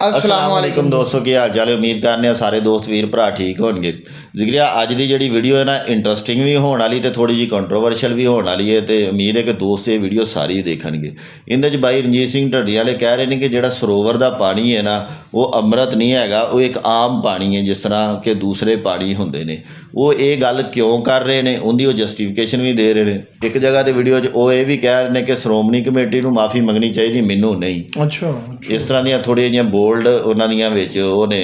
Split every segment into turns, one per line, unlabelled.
ਅਸਲਾਮ ਵਾਲੇਕੁਮ ਦੋਸਤੋ ਕੀ ਹਾਲ ਚਾਲ? ਹੈ ਉਮੀਦ ਕਰਨੇ ਆ ਸਾਰੇ ਦੋਸਤ ਵੀਰ ਭਰਾ ਠੀਕ ਹੋਣਗੇ। ਜ਼ਿਕਰਿਆ ਅੱਜ ਦੀ ਜਿਹੜੀ ਵੀਡੀਓ ਹੈ ਨਾ ਇੰਟਰਸਟਿੰਗ ਵੀ ਹੋਣ ਵਾਲੀ ਤੇ ਥੋੜੀ ਜੀ ਕੰਟਰੋਵਰਸ਼ੀਅਲ ਵੀ ਹੋਣ ਵਾਲੀ ਹੈ ਤੇ ਉਮੀਦ ਹੈ ਕਿ ਦੋਸਤ ਇਹ ਵੀਡੀਓ ਸਾਰੀ ਦੇਖਣਗੇ। ਇਹਦੇ ਚ ਬਾਈ ਰਣਜੀਤ ਸਿੰਘ ਢੱਡੀ ਵਾਲੇ ਕਹਿ ਰਹੇ ਨੇ ਕਿ ਜਿਹੜਾ ਸਰੋਵਰ ਦਾ ਪਾਣੀ ਹੈ ਨਾ ਉਹ ਅੰਮ੍ਰਿਤ ਨਹੀਂ ਹੈਗਾ ਉਹ ਇੱਕ ਆਮ ਪਾਣੀ ਹੈ ਜਿਸ ਤਰ੍ਹਾਂ ਕਿ ਦੂਸਰੇ ਪਾਣੀ ਹੁੰਦੇ ਨੇ। ਉਹ ਇਹ ਗੱਲ ਕਿਉਂ ਕਰ ਰਹੇ ਨੇ? ਉਹਦੀ ਉਹ ਜਸਟੀਫਿਕੇਸ਼ਨ ਵੀ ਦੇ ਰਹੇ ਨੇ। ਇੱਕ ਜਗ੍ਹਾ ਤੇ ਵੀਡੀਓ 'ਚ ਉਹ ਇਹ ਵੀ ਕਹਿ ਰਹੇ ਨੇ ਕਿ ਸ਼੍ਰੋਮਣੀ ਕਮੇਟੀ ਨੂੰ ਮਾਫੀ ਮੰਗਣੀ ਚਾਹੀਦੀ ਮੈਨੂੰ ਨਹੀਂ।
ਅੱਛਾ
ਇਸ ਤਰ੍ਹਾਂ ਦੀਆਂ ਥੋੜ੍ਹੀਆਂ ਜਿਹੀਆਂ ਬੋਲਡ ਉਹਨਾਂ ਦੀਆਂ ਵਿੱਚ ਉਹਨੇ